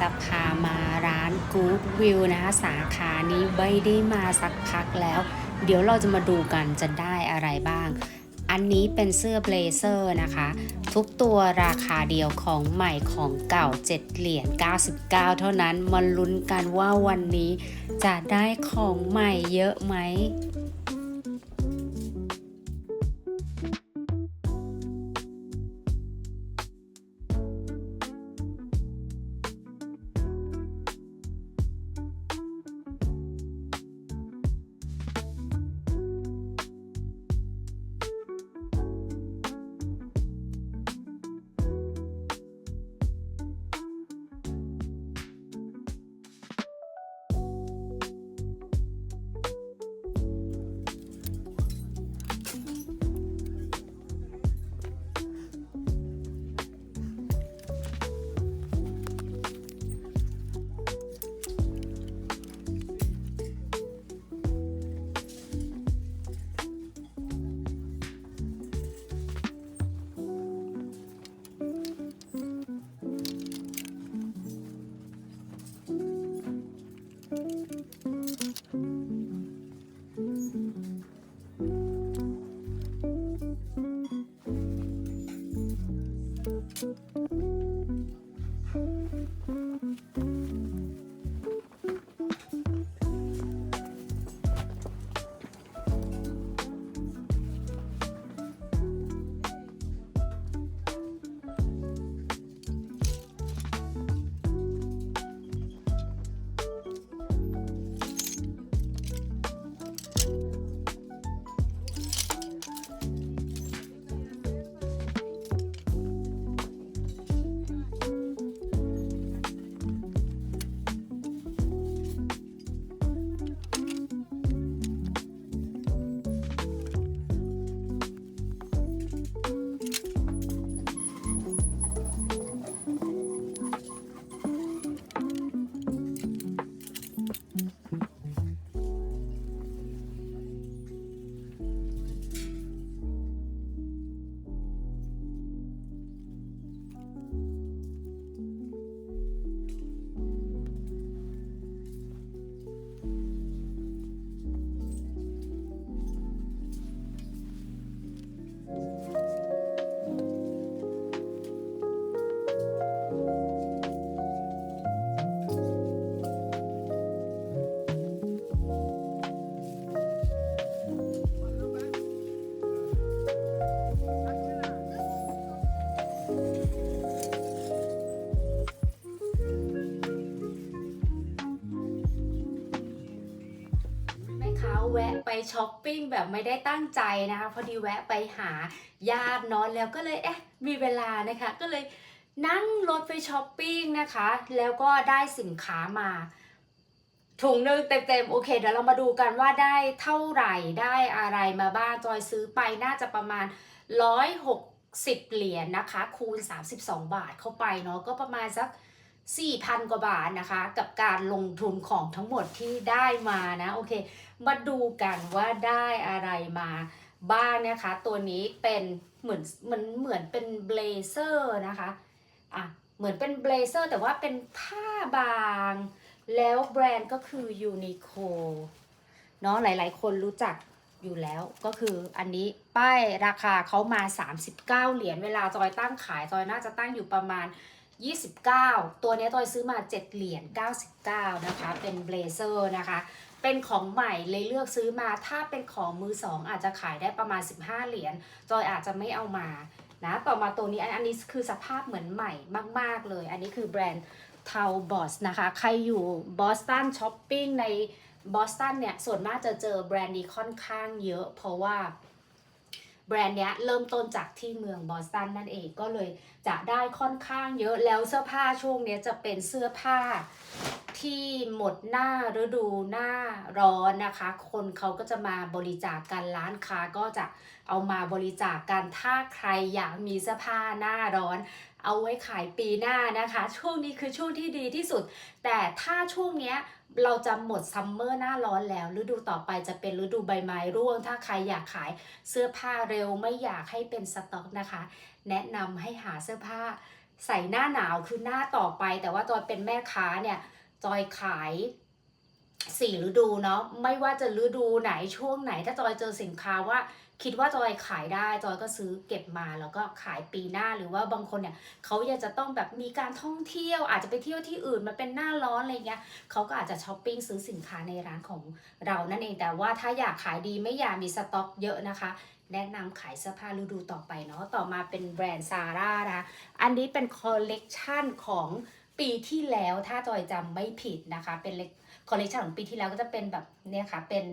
จะพามาร้าน Good View นะคะสาขานี้ไม่ได้มาสักพักแล้ว เดี๋ยวเราจะมาดูกันจะได้อะไรบ้าง อันนี้เป็นเสื้อเบลเซอร์นะคะ ทุกตัวราคาเดียวของใหม่ของเก่า 7 เหรียญ99 เท่านั้นมาลุ้นกันว่าวันนี้จะได้ของใหม่เยอะไหม แม่ค้าแวะไปช้อปปิ้งแบบไม่ได้ตั้งใจนะคะพอดีแวะไปหาญาติเนอนแล้วก็เลยเอ๊ะมีเวลานะคะก็เลยนั่งรถไปช้อปปิ้งนะคะ แล้วก็ได้สินค้ามาถุงหนึงเต็มๆโอเคเดี๋ยวเรามาดูกันว่าได้เท่าไหร่ได้อะไรมาบ้างจอยซื้อไปน่าจะประมาณ 160 เหรียญนะคะ คูณ 32 บาทเข้าไปเนาะก็ประมาณสัก 4,000 กว่าบาทนะคะ กับการลงทุนของทั้งหมดที่ได้มานะโอเค มาดูกันว่าได้อะไรมาบ้างนะคะ ตัวนี้เป็นเหมือนเหมือนเหมือนเป็นเบลเซอร์นะคะอะเหมือนเป็นเบลเซอร์แต่ว่าเป็นผ้าบาง แล้วแบรนด์ก็คือยูนิโคเนาะหลายๆ คนรู้จักอยู่แล้วก็คืออันนี้ป้ายราคาเขามา 39 เหรียญเวลาจอยตั้งขายจอยน่าจะตั้งอยู่ประมาณ 29 ตัวนี้ยจอยซื้อมา 7 เหรียญ 99 นะคะ เป็นเบลเซอร์นะคะ เป็นของใหม่เลยเลือกซื้อมา ถ้าเป็นของมือสองอาจจะขายได้ประมาณ 15 เหรียญ จอยอาจจะไม่เอามา นะ ต่อมาตัวนี้อันอันนี้คือสภาพเหมือนใหม่มาก ๆ เลย อันนี้คือแบรนด์เทาบอสนะคะ ใครอยู่บอสตันช้อปปิ้งในบอสตันเนี่ย ส่วนมากจะเจอแบรนด์นี้ค่อนข้างเยอะ เพราะว่า แบรนด์เนี้ยเริ่มต้นจากที่เมืองบอสตันนั่นเองก็เลยจะได้ค่อนข้างเยอะแล้วเสื้อผ้าช่วงเนี้ยจะเป็นเสื้อผ้าที่หมดหน้าฤดูหน้าร้อนนะคะ คนเขาก็จะมาบริจาคกันร้านค้าก็จะเอามาบริจาคกันถ้าใครอยากมีเสื้อผ้าหน้าร้อน เอาไว้ขายปีหน้านะคะ ช่วงนี้คือช่วงที่ดีที่สุด แต่ถ้าช่วงเนี้ย เราจะหมดซัมเมอร์หน้าร้อนแล้ว ฤดูต่อไปจะเป็นฤดูใบไม้ร่วง ถ้าใครอยากขายเสื้อผ้าเร็วไม่อยากให้เป็นสต็อกนะคะ แนะนำให้หาเสื้อผ้าใส่หน้าหนาวคือหน้าต่อไป แต่ว่าจอยเป็นแม่ค้าเนี่ยจอยขายสี่ฤดูเนาะไม่ว่าจะฤดูไหนช่วงไหน ถ้าจอยเจอสินค้าว่า คิดว่าจอยขายได้จอยก็ซื้อเก็บมาแล้วก็ขายปีหน้าหรือว่าบางคนเนี่ยเขาอยากจะต้องแบบมีการท่องเที่ยว อาจจะไปเที่ยวที่อื่นมาเป็นหน้าร้อนอะไรเงี้ยเขาก็อาจจะช้อปปิ้งซื้อสินค้าในร้านของเรานั่นเองแต่ว่าถ้าอยากขายดีไม่อยากมีสต็อกเยอะนะคะแนะนำขายเสื้อผ้าฤดูต่อไปเนาะต่อมาเป็นแบรนด์ซาร่านะคะอันนี้เป็นคอลเลกชันของ ปีที่แล้วถ้าจอยจำไม่ผิดนะคะ เป็นคอลเลกชันของปีที่แล้วก็จะเป็นแบบเนี่ยค่ะ เป็น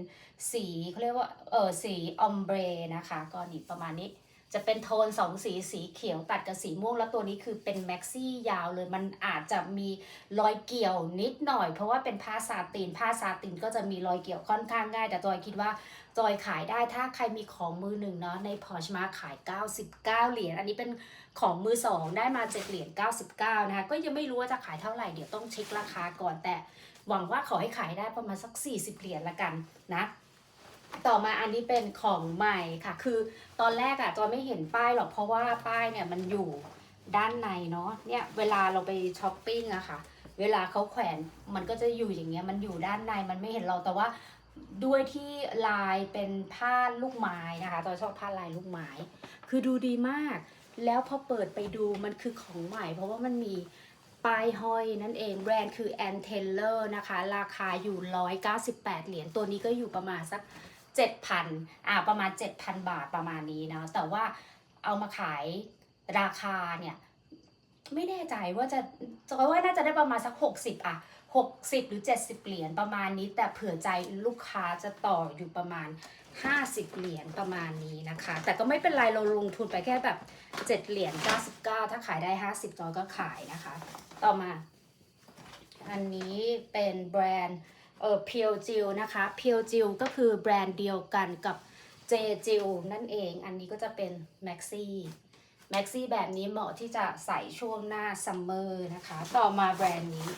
สีเขาเรียกว่าเออสีออมเบรนะคะ ก็นี่ประมาณนี้จะเป็นโทนสองสีสีเขียวตัดกับสีม่วง แล้วตัวนี้คือเป็นแม็กซี่ยาวเลยมันอาจจะมีรอยเกี่ยวนิดหน่อย เพราะว่าเป็นผ้าซาตินผ้าซาตินก็จะมีรอยเกี่ยวค่อนข้างง่าย แต่จอยคิดว่า จอยขายได้ถ้าใครมีของมือหนึ่งเนาะในพอชมาขาย 99 เหรียญอันนี้เป็นของมือสองได้มา 7 เหรียญ99 นะคะ ก็ยังไม่รู้ว่าจะขายเท่าไหร่เดี๋ยวต้องเช็คราคาก่อนแต่หวังว่าขอให้ขายได้ประมาณสัก 40 เหรียญละกันนะต่อมาอันนี้เป็นของใหม่ค่ะ คือตอนแรกอะจอยไม่เห็นป้ายหรอกเพราะว่าป้ายเนี่ยมันอยู่ด้านในเนาะเนี่ยเวลาเราไปช้อปปิ้งอะค่ะ เวลาเขาแขวนมันก็จะอยู่อย่างเงี้ยมันอยู่ด้านในมันไม่เห็นเราแต่ว่า ด้วยที่ลายเป็นผ้าลูกไม้นะคะจอยชอบผ้าลายลูกไม้ คือดูดีมาก แล้วพอเปิดไปดูมันคือของใหม่ เพราะว่ามันมีป้ายห้อยนั่นเองแบรนด์คือ a n t e l l e r นะคะ ราคาอยู่ 198 เหรียญตัวนี้ก็อยู่ประมาณสัก 7,000อ่าประมาณ 7,000 บาทประมาณนี้นะแต่ว่าเอามาขายราคาเนี่ย ไม่แน่ใจว่าจะจะว่าน่าจะได้ประมาณสัก 60อะ60 หรือ 70 เหรียญประมาณนี้ แต่เผื่อใจลูกค้าจะต่ออยู่ประมาณ 50 เหรียญประมาณนี้นะคะ แต่ก็ไม่เป็นไรเราลงทุนไปแค่แบบ7เหรียญ99 ถ้าขายได้ 50จอยก็ขายนะคะ ต่อมา อันนี้เป็นแบรนด์เออเพียวจิลนะคะเพียวจิลก็คือแบรนด์เดียวกันกับเจจิลนั่นเอง อันนี้ก็จะเป็นแม็กซี่ แม็กซี่แบบนี้เหมาะที่จะใส่ช่วงหน้าซัมเมอร์นะคะ ต่อมาแบรนด์นี้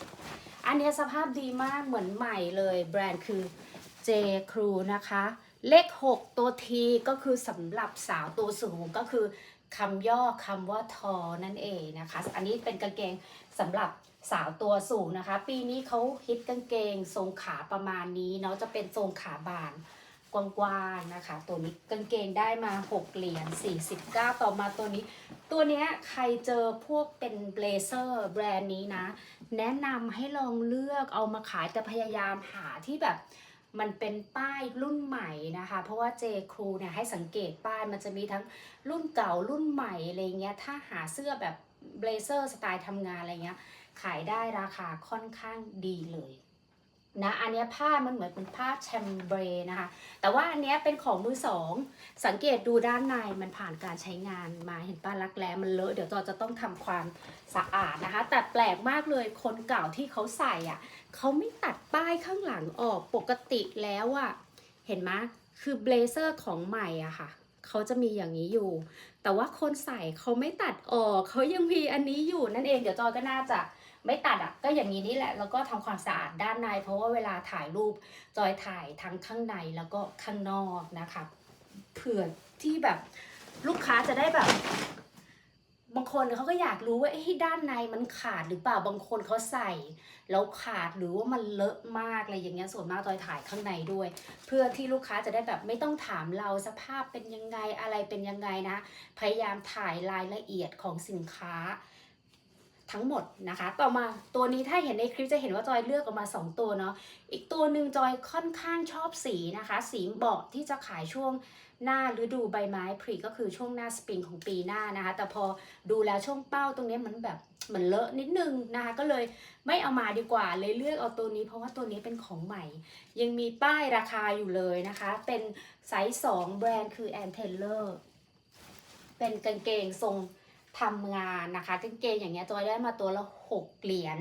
อันนี้สภาพดีมากเหมือนใหม่เลย แบรนด์คือ J Crew นะคะ เลข 6 ตัว T ก็คือสำหรับสาวตัวสูงก็คือคำย่อคำว่าทอนั่นเองนะคะ อันนี้เป็นกางเกงสำหรับสาวตัวสูงนะคะ ปีนี้เขาฮิตกางเกงทรงขาประมาณนี้เนาะจะเป็นทรงขาบาน กว้างๆนะคะ ตัวนี้กางเกงได้มา 6 เหรียญ49 ต่อมาตัวนี้ ตัวเนี้ยใครเจอพวกเป็นเบลเซอร์แบรนด์นี้นะ แนะนำให้ลองเลือกเอามาขายแต่พยายามหาที่แบบมันเป็นป้ายรุ่นใหม่นะคะ เพราะว่าเจครูเนี่ยให้สังเกตป้ายมันจะมีทั้งรุ่นเก่ารุ่นใหม่อะไรเงี้ยถ้าหาเสื้อแบบเบลเซอร์สไตล์ทำงานอะไรเงี้ยขายได้ราคาค่อนข้างดีเลย นะอันนี้ผ้ามันเหมือนเป็นผ้าแชมเบรนะคะ แต่ว่าอันนี้เป็นของมือสอง สังเกตดูด้านในมันผ่านการใช้งานมาเห็นป้ารักแร้มันเลอะเดี๋ยวจอจะต้องทำความสะอาดนะคะ แต่แปลกมากเลยคนเก่าที่เขาใส่อะเขาไม่ตัดป้ายข้างหลังออกปกติแล้วอะเห็นไหมคือเบลเซอร์ของใหม่อะค่ะเขาจะมีอย่างนี้อยู่ แต่ว่าคนใส่เขาไม่ตัดออกเขายังมีอันนี้อยู่นั่นเองเดี๋ยวจอยก็น่าจะ ไม่ตัดอะก็อย่างนี้นี่แหละ แล้วก็ทำความสะอาดด้านใน เพราะว่าเวลาถ่ายรูปจอยถ่ายทั้งข้างในแล้วก็ข้างนอกนะคะเผื่อที่แบบลูกค้าจะได้แบบบางคนเขาก็อยากรู้ว่าเอ้ด้านในมันขาดหรือเปล่าบางคนเขาใส่แล้วขาดหรือว่ามันเลอะมากอะไรอย่างเงี้ยส่วนมากจอยถ่ายข้างในด้วย เพื่อที่ลูกค้าจะได้แบบไม่ต้องถามเราสภาพเป็นยังไงอะไรเป็นยังไงนะ พยายามถ่ายรายละเอียดของสินค้า ทั้งหมดนะคะ ต่อมาตัวนี้ถ้าเห็นในคลิปจะเห็นว่าจอยเลือกออกมา 2 ตัวเนาะอีกตัวหนึ่งจอยค่อนข้างชอบสีนะคะ สีเบาะที่จะขายช่วงหน้าฤดูใบไม้ผลิก็คือช่วงหน้าสปริงของปีหน้านะคะ แต่พอดูแล้วช่วงเป้าตรงนี้มันแบบเหมือนเลอะนิดนึงนะคะ ก็เลยไม่เอามาดีกว่าเลยเลือกเอาตัวนี้เพราะว่าตัวนี้เป็นของใหม่ ยังมีป้ายราคาอยู่เลยนะคะ เป็นไซส์2แบรนด์คือ a n t e l l e r เป็นกางเกงทรง ทำงานนะคะกางเกงอย่างเงี้ยจอยได้มาตัวละ6เหรียญ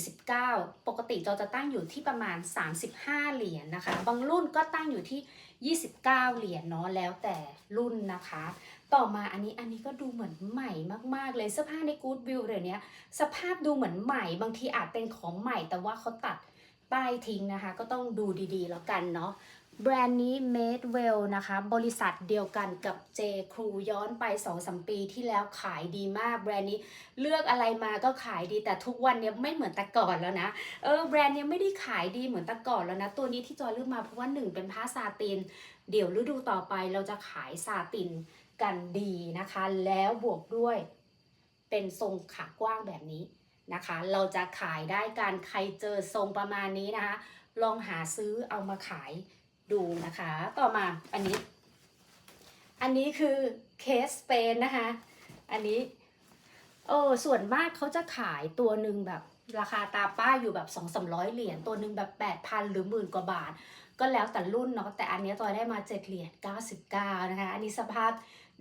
49 ปกติจอยจะตั้งอยู่ที่ประมาณ 35 เหรียญนะคะ บางรุ่นก็ตั้งอยู่ที่ 29 เหรียญเนาะแล้วแต่รุ่นนะคะ ต่อมาอันนี้อันนี้ก็ดูเหมือนใหม่มากๆเลยเสื้อผ้าใน Good View เดี๋ยวนี้สภาพดูเหมือนใหม่ บางทีอาจเป็นของใหม่แต่ว่าเขาตัดป้ายทิ้งนะคะ ก็ต้องดูดีๆ แล้วกันเนาะ แบรนด์นี้ Made Well นะคะ บริษัทเดียวกันกับ J Crew ย้อนไป2-3ปีที่แล้วขายดีมาก แบรนด์นี้เลือกอะไรมาก็ขายดีแต่ทุกวันนี้ไม่เหมือนแต่ก่อนแล้วนะ เออแบรนด์เนี้ยไม่ได้ขายดีเหมือนแต่ก่อนแล้วนะ ตัวนี้ที่จอยเลือกมาเพราะว่าหนึ่งเป็นผ้าซาติน เดี๋ยวฤดูต่อไปเราจะขายซาตินกันดีนะคะ แล้วบวกด้วย เป็นทรงขากว้างแบบนี้นะคะ เราจะขายได้การใครเจอทรงประมาณนี้นะคะ ลองหาซื้อเอามาขาย ดูนะคะ ต่อมาอันนี้ อันนี้คือเคสสเปนนะคะ อันนี้เออส่วนมากเขาจะขายตัวหนึ่งแบบราคาตาป้ายอยู่แบบ2 3 0 0เหรียญตัวหนึ่งแบบ8,000หรือหมื่นกว่าบาท ก็แล้วแต่รุ่นเนาะแต่อันนี้ยจอยได้มา7เหรียญ99นะคะ อันนี้สภาพ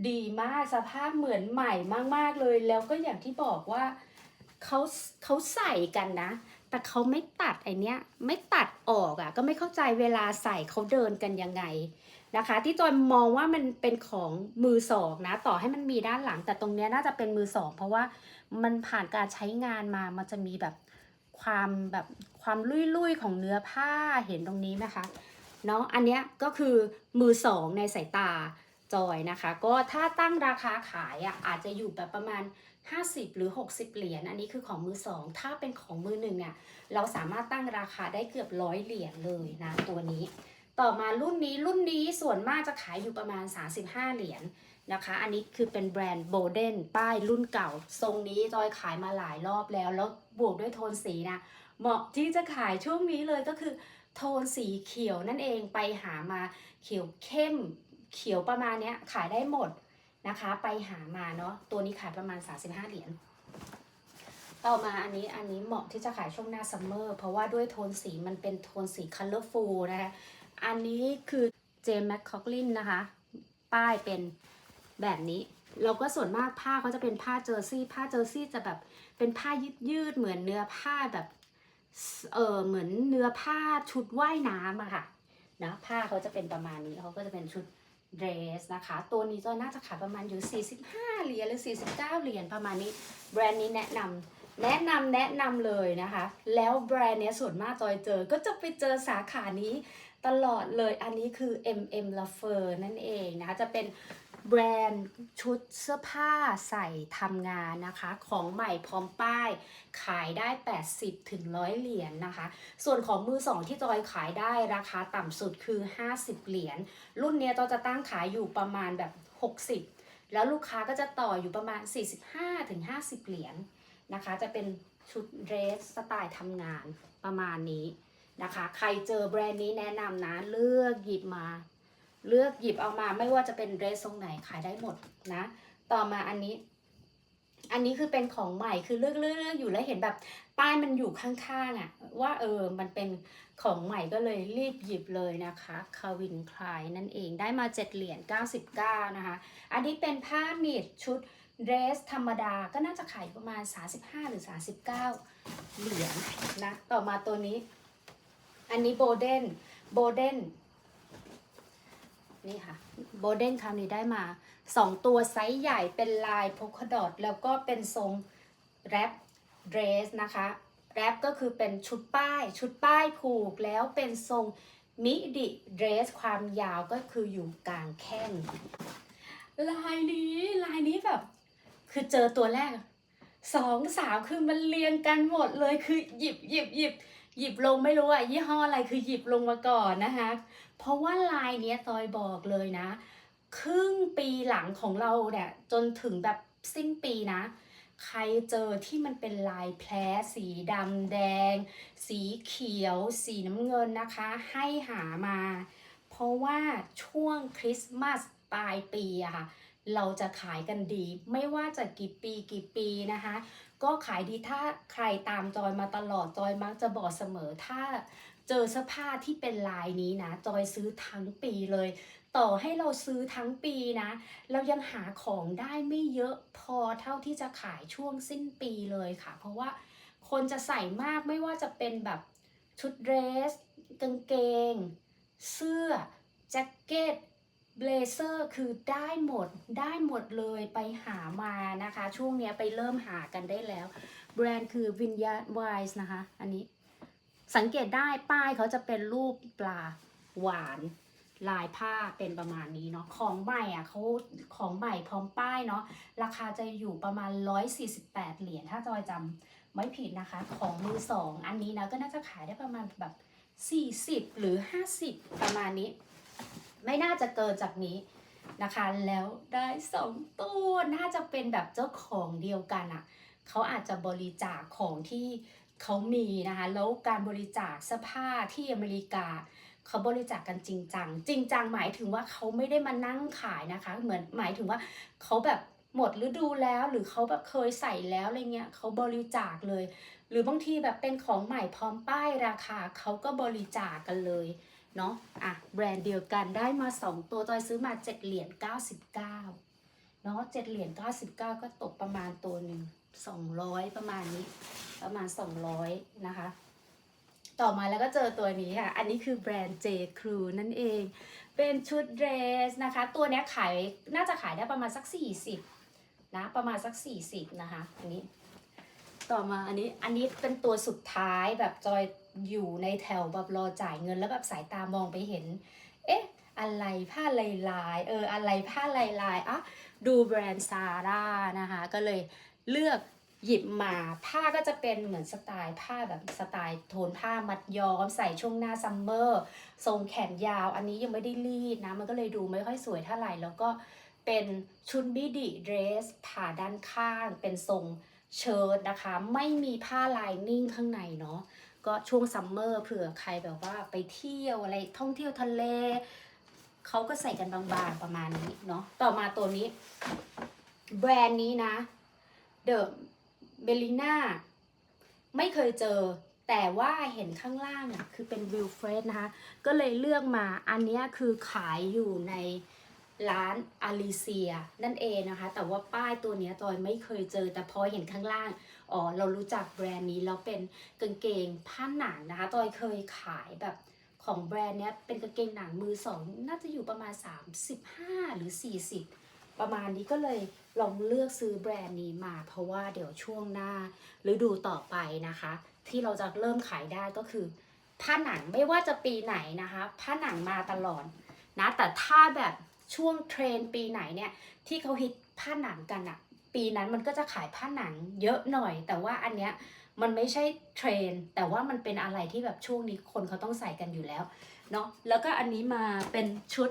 ดีมากสภาพเหมือนใหม่มาก ๆ เลย แล้วก็อย่างที่บอกว่าเขาเขาใส่กันนะ แต่เขาไม่ตัดไอเนี้ยไม่ตัดออกอะ่ะก็ไม่เข้าใจเวลาใส่เขาเดินกันยังไงนะคะ ที่จอยมองว่ามันเป็นของมือสองนะ ต่อให้มันมีด้านหลัง แต่ตรงเนี้ยน่าจะเป็นมือสอง เพราะว่ามันผ่านการใช้งานมามันจะมีแบบความแบบความลุยๆของเนื้อผ้าเห็นตรงนี้ไหมคะเนาะอันเนี้ยก็คือมือสองในสายตาจอยนะคะ ก็ถ้าตั้งราคาขายอะอาจจะอยู่แบบประมาณ 50 หรือ 60 เหรียญอันนี้คือของมือสองถ้าเป็นของมือหนึ่งเนี่ยเราสามารถตั้งราคาได้เกือบร้อยเหรียญเลยนะตัวนี้ ต่อมารุ่นนี้รุ่นนี้ส่วนมากจะขายอยู่ประมาณ 35 เหรียญนะคะ อันนี้คือเป็นแบรนด์โบเดนป้ายรุ่นเก่า ทรงนี้จอยขายมาหลายรอบแล้ว แล้วบวกด้วยโทนสีนะ เหมาะที่จะขายช่วงนี้เลยก็คือ โทนสีเขียวนั่นเองไปหามาเขียวเข้มเขียวประมาณนี้ขายได้หมด นะคะ ไปหามาเนาะตัวนี้ขายประมาณ 35 เหรียญต่อมาอันนี้อันนี้เหมาะที่จะขายช่วงหน้าซัมเมอร์เพราะว่าด้วยโทนสีมันเป็นโทนสีคัลเลอร์ฟูลนะคะอันนี้คือเจมแมคคอกลินนะคะ ป้ายเป็นแบบนี้เราก็ส่วนมากผ้าเขาจะเป็นผ้าเจอร์ซี่ ผ้าเจอร์ซี่จะแบบเป็นผ้ายืดยืดเหมือนเนื้อผ้าแบบเออเหมือนเนื้อผ้าชุดว่ายน้ำอะค่ะนะผ้าเขาจะเป็นประมาณนี้เขาก็จะเป็นชุด เดรสนะคะ ตัวนี้จะน่าจะขายประมาณอยู่ 45 เหรียญหรือ 49 เหรียญประมาณนี้ แบรนด์นี้แนะนำแนะนำแนะนำเลยนะคะ แล้วแบรนด์เนี้ยส่วนมากจอยเจอ ก็จะไปเจอสาขานี้ตลอดเลย อันนี้คือ MM l a f e r นั่นเองนะคะ จะเป็น แบรนด์ชุดเสื้อผ้าใส่ทำงานนะคะ ของใหม่พร้อมป้าย ขายได้ 80 ถึง 100 เหรียญนะคะ ส่วนของมือสองที่จอยขายได้ราคาต่ำสุดคือ 50 เหรียญ รุ่นเนี้ยจอยจะตั้งขายอยู่ประมาณแบบ 60 แล้วลูกค้าก็จะต่ออยู่ประมาณ 45 ถึง 50 เหรียญนะคะ จะเป็นชุดเดรสสไตล์ทำงานประมาณนี้นะคะ ใครเจอแบรนด์นี้แนะนำนะเลือกหยิบมา เลือกหยิบเอามาไม่ว่าจะเป็นเดรสทรงไหนขายได้หมดนะ ต่อมาอันนี้ อันนี้คือเป็นของใหม่คือเลือกเลือกอยู่แล้วเห็นแบบป้ายมันอยู่ข้างๆอะ่ะ ว่าเออมันเป็นของใหม่ก็เลยรีบหยิบเลยนะคะคาวินคลายนั่นเองได้มา7เหรียญ99 นะคะ อันนี้เป็นผ้าหนีบชุดเดรสธรรมดาก็น่าจะขายประมาณ 35 หรือ 39 เหรียญนะ ต่อมาตัวนี้ อันนี้โบเดนโบเดน นี่ค่ะโบเดนคราวนี้ได้มา 2 ตัวไซส์ใหญ่เป็นลายโพคดอทแล้วก็เป็นทรงแรปเดรสนะคะแรปก็คือเป็นชุดป้าย ชุดป้ายผูกแล้วเป็นทรงมิดิเดรสความยาวก็คืออยู่กลางแข้งลายนี้ลายนี้แบบ คือเจอตัวแรกสองสามคือมันเรียงกันหมดเลยคือหยิบหยิบหยิบหยิบลงไม่รู้อะยี่ห้ออะไรคือหยิบลงมาก่อนนะคะ เพราะว่าลายเนี้ยตอยบอกเลยนะ ครึ่งปีหลังของเราเนี่ยจนถึงแบบสิ้นปีนะ ใครเจอที่มันเป็นลายแพรสีดำแดง สีเขียว สีน้ำเงินนะคะ ให้หามา เพราะว่าช่วงคริสต์มาสปลายปีอะค่ะเราจะขายกันดี ไม่ว่าจะกี่ปีกี่ปีนะคะ ก็ขายดีถ้าใครตามจอยมาตลอดจอยมักจะบอกเสมอถ้า เจอเสื้อผ้าที่เป็นลายนี้นะ จอยซื้อทั้งปีเลย ต่อให้เราซื้อทั้งปีนะ เรายังหาของได้ไม่เยอะพอเท่าที่จะขายช่วงสิ้นปีเลยค่ะ เพราะว่าคนจะใส่มากไม่ว่าจะเป็นแบบชุดเดรสกางเกง เสื้อ แจ็คเก็ตเบลเซอร์คือได้หมดได้หมดเลยไปหามานะคะ ช่วงนี้ไปเริ่มหากันได้แล้ว แบรนด์คือ v i n y a r d Wise นะคะ อันนี้ สังเกตได้ป้ายเขาจะเป็นรูปปลาหวานลายผ้าเป็นประมาณนี้เนาะของใหม่อะเขาของใหม่พร้อมป้ายเนาะราคาจะอยู่ประมาณ 148 เหรียญถ้าจอยจำไม่ผิดนะคะ ของมือสองอันนี้นะก็น่าจะขายได้ประมาณแบบ 40 หรือ 50 ประมาณนี้ ไม่น่าจะเกินจากนี้นะคะ แล้วได้สองตัวน่าจะเป็นแบบเจ้าของเดียวกันอะเขาอาจจะบริจาคของที่ เขามีนะคะ แล้วการบริจาคเสื้อผ้าที่อเมริกา เขาบริจาคกันจริงจัง จริงจังหมายถึงว่าเขาไม่ได้มานั่งขายนะคะ เหมือนหมายถึงว่าเขาแบบหมดฤดูแล้วหรือเขาแบบเคยใส่แล้วอะไรเงี้ยเขาบริจาคเลย หรือบางทีแบบเป็นของใหม่พร้อมป้ายราคาเขาก็บริจาคกันเลยเนาะอะแบรนด์เดียวกันได้มา 2 ตัวจอยซื้อมา 7 เหรียญ99เนาะ7เหรียญ99 ก็ตกประมาณตัวหนึ่ง200 ประมาณนี้ ประมาณ 200 นะคะ ต่อมาแล้วก็เจอตัวนี้ค่ะ อันนี้คือแบรนด์ J Crew นั่นเอง เป็นชุดเดรสนะคะ ตัวเนี้ยขายน่าจะขายได้ประมาณสัก 40 นะ ประมาณสัก 40 นะคะ อันนี้ ต่อมาอันนี้ อันนี้เป็นตัวสุดท้ายแบบจอยอยู่ในแถวแบบรอจ่ายเงินแล้วแบบสายตามองไปเห็น เอ๊ะอะไรผ้าลายลายเอออะไรผ้าลายลายอะดูแบรนด์ซาร่านะคะ ก็เลยเลือก หยิบมาผ้าก็จะเป็นเหมือนสไตล์ผ้าแบบสไตล์โทนผ้ามัดย้อมใส่ช่วงหน้าซัมเมอร์ทรงแขนยาว อันนี้ยังไม่ได้รีดนะ มันก็เลยดูไม่ค่อยสวยเท่าไหร่แล้วก็เป็นชุดบิดีเดรสผ่าด้านข้าง เป็นทรงเชิ้ตนะคะ ไม่มีผ้าลายนิ่งข้างในเนาะก็ช่วงซัมเมอร์เผื่อใครแบบว่าไปเที่ยวอะไรท่องเที่ยวทะเลเขาก็ใส่กันบางๆประมาณนี้เนาะต่อมาตัวนี้ แบรนด์นี้นะเดอะ เบลิน่าไม่เคยเจอ แต่ว่าเห็นข้างล่างอะคือเป็นวิลเฟรดนะคะ ก็เลยเลือกมาอันนี้คือขายอยู่ในร้านอาริเซียนั่นเองนะคะ แต่ว่าป้ายตัวนี้ยจอยไม่เคยเจอ แต่พอเห็นข้างล่าง อ๋อ เรารู้จักแบรนด์นี้แล้วเป็นกางเกงผ้าหนังนะคะจอยเคยขายแบบของแบรนด์เนี้ยเป็นกางเกงหนังมือสอง น่าจะอยู่ประมาณ 35 หรือ 40 ประมาณนี้ก็เลย ลองเลือกซื้อแบรนด์นี้มา เพราะว่าเดี๋ยวช่วงหน้าฤดูต่อไปนะคะ ที่เราจะเริ่มขายได้ก็คือ ผ้าหนังไม่ว่าจะปีไหนนะคะ ผ้าหนังมาตลอดนะแต่ถ้าแบบช่วงเทรนปีไหนเนี่ยที่เขาฮิตผ้าหนังกันอะปีนั้นมันก็จะขายผ้าหนังเยอะหน่อย แต่ว่าอันเนี้ยมันไม่ใช่เทรนแต่ว่ามันเป็นอะไรที่แบบช่วงนี้คนเขาต้องใส่กันอยู่แล้วเนาะแล้วก็อันนี้มาเป็นชุด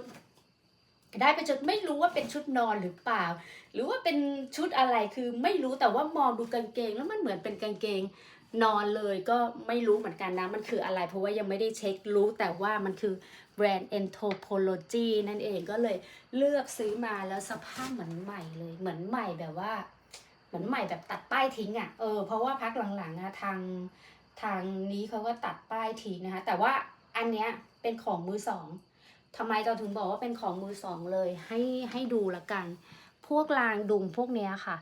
ได้เป็นชุดไม่รู้ว่าเป็นชุดนอนหรือเปล่า หรือว่าเป็นชุดอะไรคือไม่รู้แต่ว่ามองดูกางเกง แล้วมันเหมือนเป็นกางเกงนอนเลยก็ไม่รู้เหมือนกันนะ มันคืออะไรเพราะว่ายังไม่ได้เช็ครู้แต่ว่ามันคือแบรนด์ Anthropology นั่นเองก็เลยเลือกซื้อมาแล้วสภาพเหมือนใหม่เลยเหมือนใหม่แบบว่า เหมือนใหม่แบบตัดป้ายทิ้งอะ่ะเออเพราะว่าพักหลังๆนะทางทางนี้เขาก็ตัดป้ายทิ้งนะคะแต่ว่าอันเนี้ยเป็นของมือสอง ทำไมเราถึงบอกว่าเป็นของมือสองเลยให้ให้ดูละกัน พวกรางดุมพวกเนี้ยค่ะ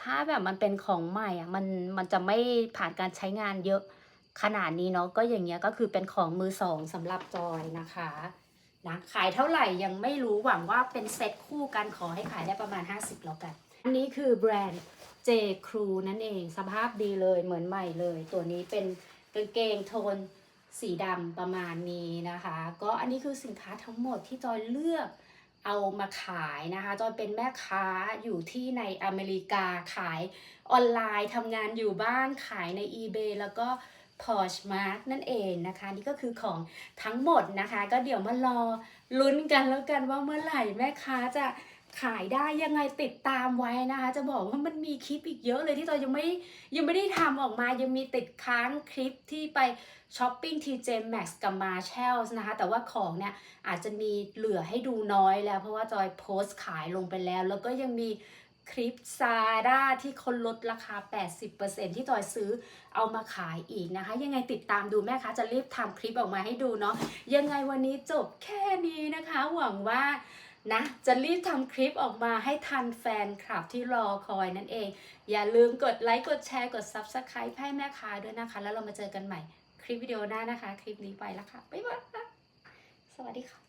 ถ้าแบบมันเป็นของใหม่อะมันมันจะไม่ผ่านการใช้งานเยอะขนาดนี้เนาะก็อย่างเงี้ยก็คือเป็นของมือสองสำหรับจอยนะคะนะขายเท่าไหร่ยังไม่รู้หวังว่าเป็นเซตคู่กันขอให้ขายได้ประมาณ 50แล้วกันอันนี้คือแบรนด์ J Crew นั่นเองสภาพดีเลยเหมือนใหม่เลย ตัวนี้เป็นกางเกงโทน สีดำประมาณนี้นะคะ ก็อันนี้คือสินค้าทั้งหมดที่จอยเลือกเอามาขายนะคะจอยเป็นแม่ค้าอยู่ที่ในอเมริกาขายออนไลน์ทำงานอยู่บ้านขายใน eBay แล้วก็ Poshmark นั่นเองนะคะ นี่ก็คือของทั้งหมดนะคะ ก็เดี๋ยวมารอลุ้นกันแล้วกันว่าเมื่อไหร่แม่ค้าจะ ขายได้ยังไงติดตามไว้นะคะ จะบอกว่ามันมีคลิปอีกเยอะเลยที่จอยยังไม่ยังไม่ได้ทำออกมายังมีติดค้างคลิปที่ไปช้อปปิ้ง TJ Maxx กับ Marshalls นะคะ แต่ว่าของเนี่ยอาจจะมีเหลือให้ดูน้อยแล้ว เพราะว่าจอยโพสต์ขายลงไปแล้ว แล้วก็ยังมีคลิปซาร่าที่คนลดราคา 80%ที่จอยซื้อเอามาขายอีกนะคะ ยังไงติดตามดูแม่คะจะรีบทำคลิปออกมาให้ดูเนาะยังไงวันนี้จบแค่นี้นะคะ หวังว่า นะ จะรีบทำคลิปออกมาให้ทันแฟนคลับที่รอคอยนั่นเอง อย่าลืมกดไลค์กดแชร์กด Subscribe ให้แม่ค้าด้วยนะคะ แล้วเรามาเจอกันใหม่คลิปวิดีโอหน้านะคะ คลิปนี้ไปแล้วค่ะ บ๊ายบาย สวัสดีค่ะ